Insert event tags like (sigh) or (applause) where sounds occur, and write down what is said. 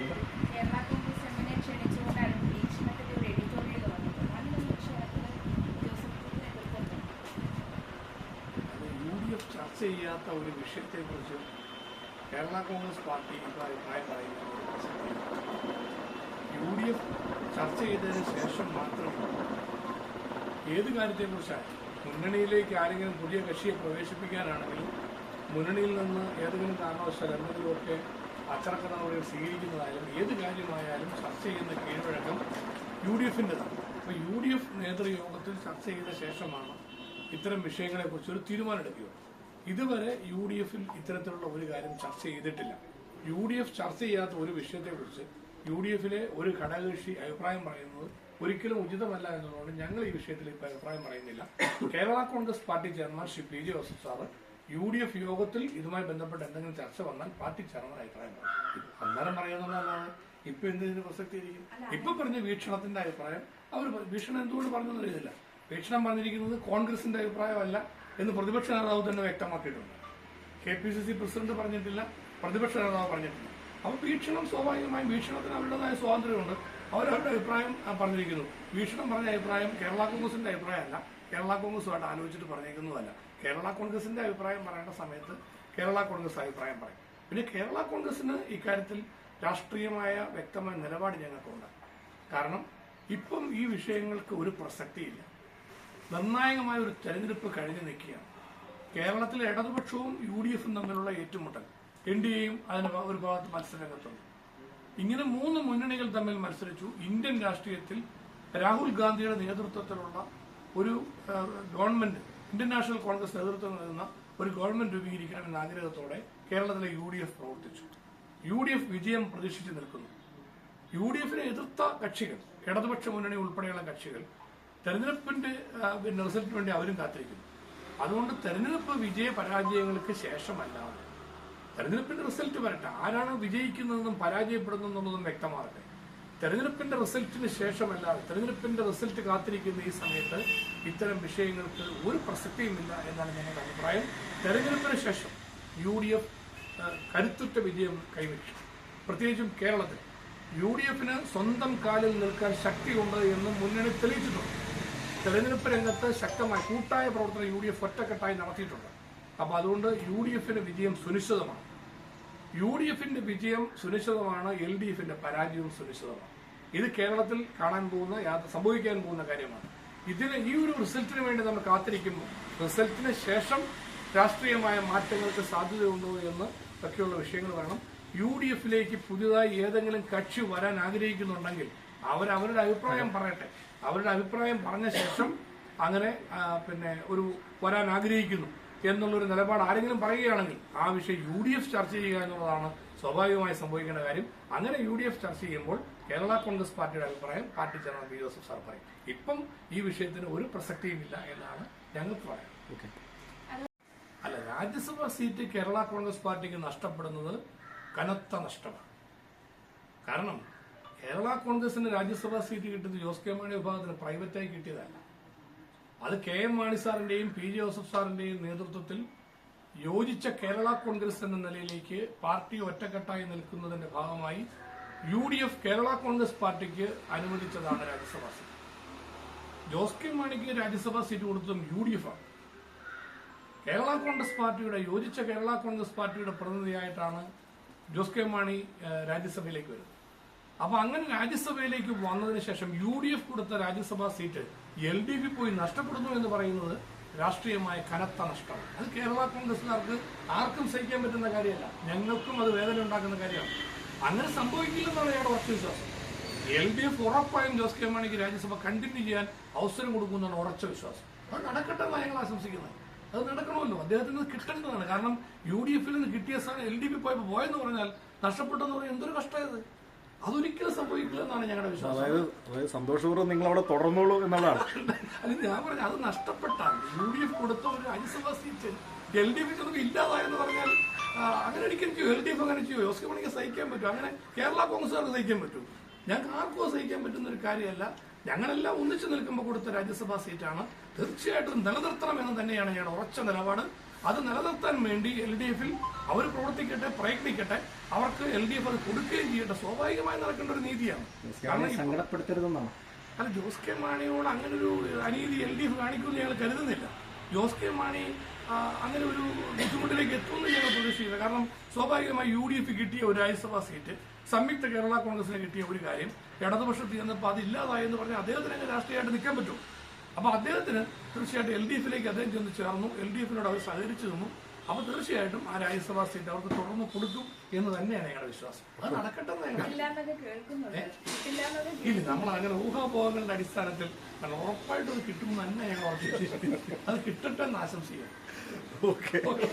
കേരള കോൺഗ്രസ് എമ്മിനെ ക്ഷണിച്ചുകൊണ്ടാണ് നിരീക്ഷണത്തിന്റെ ഒരു എഡിറ്റോറിയൽ വന്നത് അതിനുള്ള വിഷയത്തിൽ ജോസഫ് എതിർത്തിട്ടുണ്ട് യു ഡി എഫ് ചർച്ച ചെയ്യാത്ത ഒരു വിഷയത്തെക്കുറിച്ച് കേരള കോൺഗ്രസ് പാർട്ടി ഇപ്പോൾ അഭിപ്രായം പറയുന്നത് യു ഡി എഫ് ചർച്ച ചെയ്തതിന് ശേഷം മാത്രം ഏത് കാര്യത്തെക്കുറിച്ചാണ്? മുന്നണിയിലേക്ക് ആരെങ്കിലും പുതിയ കക്ഷിയെ പ്രവേശിപ്പിക്കാനാണെങ്കിൽ മുന്നണിയിൽ നിന്ന് ഏതെങ്കിലും കാരണവശാൽ എന്തെങ്കിലുമൊക്കെ അച്ചടക്ക നടപടികൾ സ്വീകരിക്കുന്നതായാലും ഏത് കാര്യമായാലും ചർച്ച ചെയ്യുന്ന കീഴ്വഴക്കം യു ഡി എഫിന്റെതാണ് അപ്പോൾ യു ഡി എഫ് നേതൃയോഗത്തിൽ ചർച്ച ചെയ്ത ശേഷമാണ് ഇത്തരം വിഷയങ്ങളെക്കുറിച്ച് ഒരു തീരുമാനമെടുക്കുക. ഇതുവരെ യു ഡി എഫിൽ ഇത്തരത്തിലുള്ള ഒരു കാര്യം ചർച്ച ചെയ്തിട്ടില്ല. യു ഡി എഫ് ചർച്ച ചെയ്യാത്ത ഒരു വിഷയത്തെക്കുറിച്ച് യു ഡി എഫിലെ ഒരു ഘടകകക്ഷി അഭിപ്രായം പറയുന്നത് ഒരിക്കലും ഉചിതമല്ല എന്നതുകൊണ്ട് ഞങ്ങൾ ഈ വിഷയത്തിൽ ഇപ്പോൾ അഭിപ്രായം പറയുന്നില്ല. Kerala Congress party chairman Shri P J Joseph sir U D F യോഗത്തിൽ ഇതുമായി ബന്ധപ്പെട്ട് എന്തെങ്കിലും ചർച്ച വന്നാൽ പാർട്ടി ചെയർമാൻ അഭിപ്രായം പറയും. അന്നേരം പറയുന്നതല്ലാതെ ഇപ്പൊ എന്തിനു പ്രസക്തി ആയിരിക്കും? ഇപ്പൊ പറഞ്ഞ വീക്ഷണത്തിന്റെ അഭിപ്രായം അവർ വീക്ഷണം എന്തുകൊണ്ട് പറഞ്ഞു അറിയില്ല വീക്ഷണം പറഞ്ഞിരിക്കുന്നത് കോൺഗ്രസിന്റെ അഭിപ്രായമല്ല എന്ന് പ്രതിപക്ഷ നേതാവ് തന്നെ വ്യക്തമാക്കിയിട്ടുണ്ട്. K P C C president പറഞ്ഞിട്ടില്ല പ്രതിപക്ഷ നേതാവ് പറഞ്ഞിട്ടില്ല. അപ്പൊ വീക്ഷണം സ്വാഭാവികമായും വീക്ഷണത്തിന് അവരുടേതായ സ്വാതന്ത്ര്യമുണ്ട്. അവരവരുടെ അഭിപ്രായം പറഞ്ഞിരിക്കുന്നു. വീക്ഷണം പറഞ്ഞ അഭിപ്രായം കേരള കോൺഗ്രസിന്റെ അഭിപ്രായമല്ല. കേരള കോൺഗ്രസുമായിട്ട് ആലോചിച്ചിട്ട് പറഞ്ഞേക്കുന്നതല്ല. കേരള കോൺഗ്രസിന്റെ അഭിപ്രായം പറയേണ്ട സമയത്ത് കേരള കോൺഗ്രസ് അഭിപ്രായം പറയും. പിന്നെ കേരള കോൺഗ്രസിന് ഇക്കാര്യത്തിൽ രാഷ്ട്രീയമായ വ്യക്തമായ നിലപാട് ഞങ്ങൾക്കുണ്ട്. കാരണം ഇപ്പം ഈ വിഷയങ്ങൾക്ക് ഒരു പ്രസക്തിയില്ല. നിർണായകമായ ഒരു തെരഞ്ഞെടുപ്പ് കഴിഞ്ഞു നിൽക്കുകയാണ്. കേരളത്തിലെ ഇടതുപക്ഷവും യു ഡി എഫും തമ്മിലുള്ള ഏറ്റുമുട്ടൽ. എൻ ഡി എയും അതിന് ഒരു ഭാഗത്ത് മത്സരരംഗത്തുണ്ട്. ഇങ്ങനെ മൂന്ന് മുന്നണികൾ തമ്മിൽ മത്സരിച്ചു. ഇന്ത്യൻ രാഷ്ട്രീയത്തിൽ രാഹുൽ ഗാന്ധിയുടെ നേതൃത്വത്തിലുള്ള ഒരു ഗവൺമെന്റ് ഇന്ത്യൻ നാഷണൽ കോൺഗ്രസ് നേതൃത്വം നൽകുന്ന ഒരു ഗവൺമെന്റ് രൂപീകരിക്കണമെന്ന ആഗ്രഹത്തോടെ കേരളത്തിലെ യു ഡി എഫ് പ്രവർത്തിച്ചു. യു ഡി എഫ് വിജയം പ്രതീക്ഷിച്ചു നിൽക്കുന്നു. യു ഡി എഫിനെ എതിർത്ത കക്ഷികൾ ഇടതുപക്ഷ മുന്നണി ഉൾപ്പെടെയുള്ള കക്ഷികൾ തെരഞ്ഞെടുപ്പിന്റെ പിന്നെ റിസൾട്ടിന് വേണ്ടി അവരും കാത്തിരിക്കുന്നു. അതുകൊണ്ട് തെരഞ്ഞെടുപ്പ് വിജയ പരാജയങ്ങൾക്ക് ശേഷമല്ലാതെ തെരഞ്ഞെടുപ്പിന്റെ റിസൾട്ട് വരട്ടെ. ആരാണ് വിജയിക്കുന്നതെന്നും പരാജയപ്പെടുന്നതെന്നുള്ളതും വ്യക്തമാകട്ടെ. തെരഞ്ഞെടുപ്പിന്റെ റിസൾട്ടിന് ശേഷമല്ല തെരഞ്ഞെടുപ്പിന്റെ റിസൾട്ട് കാത്തിരിക്കുന്ന ഈ സമയത്ത് ഇത്തരം വിഷയങ്ങൾക്ക് ഒരു പ്രസക്തിയുമില്ല എന്നാണ് ഞങ്ങളുടെ അഭിപ്രായം. തെരഞ്ഞെടുപ്പിന് ശേഷം യു ഡി എഫ് കരുത്തുറ്റ വിജയം കൈവരിക്കും. പ്രത്യേകിച്ചും കേരളത്തിൽ യു ഡി എഫിന് സ്വന്തം കാലിൽ നിൽക്കാൻ ശക്തിയുണ്ട് എന്ന് മുന്നണി തെളിയിച്ചിട്ടുണ്ട്. തെരഞ്ഞെടുപ്പ് രംഗത്ത് ശക്തമായ കൂട്ടായ പ്രവർത്തനം യു ഡി എഫ് ഒറ്റക്കെട്ടായി നടത്തിയിട്ടുണ്ട്. അപ്പൊ അതുകൊണ്ട് യു ഡി എഫിന് വിജയം സുനിശ്ചിതമാണ്. യു ഡി എഫിന്റെ വിജയം സുനിശ്ചിതമാണ് എൽ ഡി എഫിന്റെ പരാജയവും സുനിശ്ചിതമാണ്. ഇത് കേരളത്തിൽ കാണാൻ പോകുന്ന സംഭവിക്കാൻ പോകുന്ന കാര്യമാണ്. ഇതിന് ഈ ഒരു റിസൾട്ടിന് വേണ്ടി നമ്മൾ കാത്തിരിക്കുമ്പോൾ റിസൾട്ടിന് ശേഷം രാഷ്ട്രീയമായ മാറ്റങ്ങൾക്ക് സാധ്യതയുണ്ടോ എന്ന് ഒക്കെയുള്ള വിഷയങ്ങൾ വേണം. യു ഡി എഫിലേക്ക് പുതിയതായി ഏതെങ്കിലും കക്ഷി വരാൻ ആഗ്രഹിക്കുന്നുണ്ടെങ്കിൽ അവരവരുടെ അഭിപ്രായം പറയട്ടെ. അവരുടെ അഭിപ്രായം പറഞ്ഞ ശേഷം അങ്ങനെ പിന്നെ ഒരു വരാൻ ആഗ്രഹിക്കുന്നു. എന്നുള്ളൊരു നിലപാട് ആരെങ്കിലും പറയുകയാണെങ്കിൽ ആ വിഷയം യു ഡി എഫ് ചർച്ച ചെയ്യുക എന്നുള്ളതാണ് സ്വാഭാവികമായി സംഭവിക്കേണ്ട കാര്യം. അങ്ങനെ യു ഡി എഫ് ചർച്ച ചെയ്യുമ്പോൾ കേരള കോൺഗ്രസ് പാർട്ടിയുടെ അഭിപ്രായം party general P Joseph sir പറയും. ഇപ്പം ഈ വിഷയത്തിന് ഒരു പ്രസക്തിയുമില്ല എന്നാണ് ഞങ്ങൾക്ക് പറയാം അല്ല രാജ്യസഭാ സീറ്റ് കേരള കോൺഗ്രസ് പാർട്ടിക്ക് നഷ്ടപ്പെടുന്നത് കനത്ത നഷ്ടമാണ്. കാരണം കേരള കോൺഗ്രസിന് രാജ്യസഭാ സീറ്റ് കിട്ടുന്നത് ജോസ് കെ മാണി വിഭാഗത്തിന് പ്രൈവറ്റായി കിട്ടിയതല്ല. അത് കെ എം മാണി സാറിന്റെയും പി ജോസഫ് സാറിന്റെയും നേതൃത്വത്തിൽ യോജിച്ച കേരള കോൺഗ്രസ് എന്ന നിലയിലേക്ക് പാർട്ടി ഒറ്റക്കെട്ടായി നിൽക്കുന്നതിന്റെ ഭാഗമായി U D F Kerala Congress പാർട്ടിക്ക് അനുവദിച്ചതാണ് രാജ്യസഭാ സീറ്റ്. ജോസ് കെ മാണിക്ക് രാജ്യസഭാ സീറ്റ് കൊടുത്തതും യു ഡി എഫ് ആണ് കേരള കോൺഗ്രസ് പാർട്ടിയുടെ യോജിച്ച കേരള കോൺഗ്രസ് പാർട്ടിയുടെ പ്രതിനിധിയായിട്ടാണ് ജോസ് കെ മാണി രാജ്യസഭയിലേക്ക് വരുന്നത്. അപ്പൊ അങ്ങനെ രാജ്യസഭയിലേക്ക് വന്നതിന് ശേഷം യു ഡി എഫ് കൊടുത്ത Rajya Sabha seat L D F പോയി നഷ്ടപ്പെടുന്നു എന്ന് പറയുന്നത് രാഷ്ട്രീയമായ കനത്ത നഷ്ടമാണ്. അത് കേരള കോൺഗ്രസുകാർക്ക് ആർക്കും സഹിക്കാൻ പറ്റുന്ന കാര്യമല്ല. ഞങ്ങൾക്കും അത് വേദന ഉണ്ടാക്കുന്ന കാര്യമാണ്. അങ്ങനെ സംഭവിക്കില്ലെന്നാണ് ഞങ്ങളുടെ ഉറച്ച വിശ്വാസം. എൽ ഡി എഫ് ഉറപ്പായും ജോസ് കെ മാണിക്ക് രാജ്യസഭ കണ്ടിന്യൂ ചെയ്യാൻ അവസരം കൊടുക്കുമെന്നാണ് ഉറച്ച വിശ്വാസം. അത് നടക്കട്ടെ എന്നാണ് ഞങ്ങൾ ആശംസിക്കുന്നത്. അത് നടക്കണമല്ലോ. അദ്ദേഹത്തിന് കിട്ടേണ്ടതാണ്. കാരണം യു ഡി എഫിൽ നിന്ന് കിട്ടിയ സ്ഥാനം എൽ ഡി പി പോയപ്പോൾ പോയെന്ന് പറഞ്ഞാൽ നഷ്ടപ്പെട്ടെന്ന് പറഞ്ഞാൽ എന്തൊരു കഷ്ടമായത്? അതൊരിക്കലും സംഭവിക്കില്ല എന്നാണ് ഞങ്ങളുടെ വിശ്വാസം. അതായത് അതായത് സന്തോഷപൂർവം നിങ്ങൾ അവിടെ തുടർന്നോളൂ എന്നുള്ളതാണ് (laughs) അത് ഞാൻ പറഞ്ഞു അത് നഷ്ടപ്പെട്ടാൽ യു ഡി എഫ് കൊടുത്ത ഒരു Rajya Sabha seat L D F ഇല്ലാതായെന്ന് പറഞ്ഞാൽ അങ്ങനെ ഒരിക്കലും ചെയ്യും. എൽ ഡി എഫ് അങ്ങനെ ചെയ്യും. ജോസ് കെ മണിക്ക് സഹിക്കാൻ പറ്റും. അങ്ങനെ കേരള കോൺഗ്രസ്സുകാർക്ക് സഹിക്കാൻ പറ്റും. ഞങ്ങൾക്ക് ആർക്കും സഹിക്കാൻ പറ്റുന്ന ഒരു കാര്യമല്ല. ഞങ്ങളെല്ലാം ഒന്നിച്ചു നിൽക്കുമ്പോൾ കൊടുത്ത രാജ്യസഭാ സീറ്റാണ്. തീർച്ചയായിട്ടും നിലനിർത്തണം എന്ന് തന്നെയാണ് ഞങ്ങളുടെ ഉറച്ച നിലപാട്. അത് നിലനിർത്താൻ വേണ്ടി എൽ ഡി എഫിൽ അവർ പ്രവർത്തിക്കട്ടെ പ്രയത്നിക്കട്ടെ. അവർക്ക് എൽ ഡി എഫ് അത് കൊടുക്കുകയും ചെയ്യട്ടെ. സ്വാഭാവികമായി നടക്കേണ്ട ഒരു നീതിയാണ്. സങ്കടപ്പെടുത്തരുതെന്നാണ്. അല്ല ജോസ് കെ മാണിയോട് അങ്ങനെ ഒരു അനീതി എൽ ഡി എഫ് കാണിക്കുമെന്ന് ഞങ്ങൾ കരുതുന്നില്ല. ജോസ് കെ മാണി അങ്ങനെ ഒരു ബുദ്ധിമുട്ടിലേക്ക് എത്തുമെന്ന് ഞങ്ങൾ പ്രതീക്ഷിക്കില്ല കാരണം സ്വാഭാവികമായി യു ഡി എഫ് കിട്ടിയ ഒരു രാജ്യസഭാ സീറ്റ് സംയുക്ത കേരള കോൺഗ്രസിന് കിട്ടിയ ഒരു കാര്യം ഇടതുപക്ഷത്തിൽ ചെന്നപ്പോൾ അത് ഇല്ലാതായെന്ന് പറഞ്ഞാൽ അദ്ദേഹത്തിന് അങ്ങ് രാഷ്ട്രീയമായിട്ട് നിൽക്കാൻ പറ്റും. അപ്പോൾ അദ്ദേഹത്തിന് തീർച്ചയായിട്ടും എൽ ഡി എഫിലേക്ക് അദ്ദേഹം ചെന്ന് ചേർന്നു. എൽ ഡി എഫിനോട് അവർ സഹകരിച്ചു നിന്നു. അപ്പോൾ തീർച്ചയായിട്ടും ആ രാജ്യസഭാ സീറ്റ് അവർക്ക് തുടർന്ന് കൊടുക്കും എന്ന് തന്നെയാണ് ഞങ്ങളുടെ വിശ്വാസം. അത് നടക്കട്ടെ ഇല്ല നമ്മൾ അങ്ങനെ ഊഹാപോഹങ്ങളുടെ അടിസ്ഥാനത്തിൽ കാരണം ഉറപ്പായിട്ടും അത് കിട്ടുമെന്ന് തന്നെ ഞങ്ങൾ അത് കിട്ടട്ടെ എന്ന് ആശംസിക്കുന്നു. ഓക്കെ. ഓക്കെ